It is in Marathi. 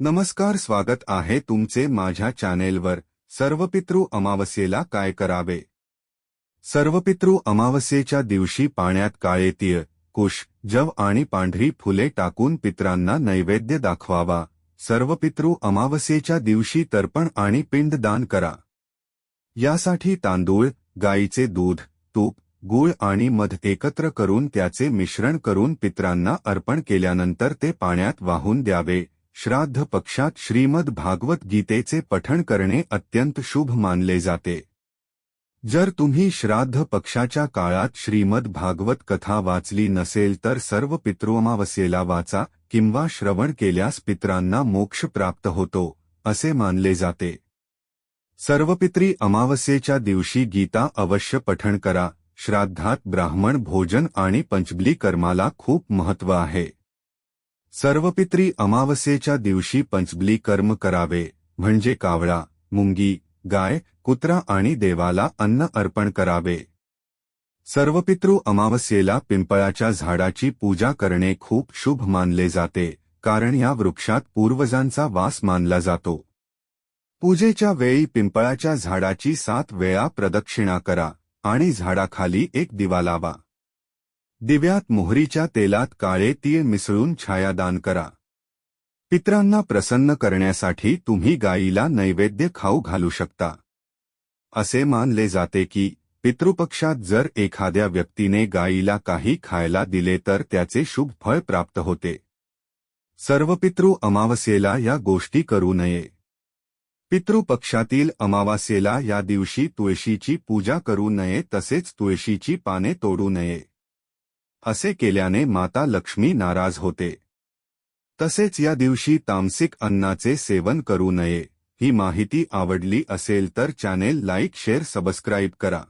नमस्कार स्वागत आहे तुमचे माझ्या चॅनेलवर. सर्वपितृ अमावस्येला काय करावे? सर्वपितृ अमावस्येच्या दिवशी पाण्यात काळे तीळ कुश जव आणि पांढरी फुले टाकून पित्रांना नैवेद्य दाखवावा. सर्वपितृ अमावस्येच्या दिवशी तर्पण आणि पिंडदान करा. यासाठी तांदूळ गाईचे दूध तूप गूळ आणि मध एकत्र करून त्याचे मिश्रण करून पित्रांना अर्पण केल्यानंतर ते पाण्यात वाहून द्यावे. श्राद्ध पक्षात श्रीमद भागवत गीतेचे पठण करणे अत्यंत शुभ मानले जाते. जर तुम्ही श्राद्ध पक्षाच्या काळात श्रीमद भागवत कथा वाचली नसेल तर सर्व पितृअमावस्येला वाचा किंवा श्रवण केल्यास पित्रांना मोक्ष प्राप्त होतो असे मानले जाते. सर्वपित्री अमावस्येच्या दिवशी गीता अवश्य पठण करा. श्राद्धात ब्राह्मण भोजन आणि पंचबली कर्माला खूप महत्त्व आहे. सर्वपित्री अमावस्येच्या दिवशी पंचबली कर्म करावे म्हणजे कावळा मुंगी गाय कुत्रा आणि देवाला अन्न अर्पण करावे. सर्वपितृ अमावस्येला पिंपळाच्या झाडाची पूजा करणे खूप शुभ मानले जाते कारण या वृक्षात पूर्वजांचा वास मानला जातो. पूजेच्या वेळी पिंपळाच्या झाडाची सात वेळा प्रदक्षिणा करा आणि झाडाखाली एक दिवा लावा. दिव्यात मोहरीच्या तेलात काळे तीळ मिसळून छायादान करा. पित्रांना प्रसन्न करण्यासाठी तुम्ही गायीला नैवेद्य खाऊ घालू शकता. असे मानले जाते की पितृपक्षात जर एखाद्या व्यक्तीने गायीला काही खायला दिले तर त्याचे शुभ फळ प्राप्त होते. सर्व पितृ अमावस्येला या गोष्टी करू नये. पितृपक्षातील अमावास्येला या दिवशी तुळशीची पूजा करू नये तसेच तुळशीची पाने तोडू नये. असे केल्याने माता लक्ष्मी नाराज होते. तसेच या दिवशी तामसिक अन्नाचे सेवन करू नये ही माहिती आवडली असेल तर चॅनेल लाईक शेअर सबस्क्राईब करा.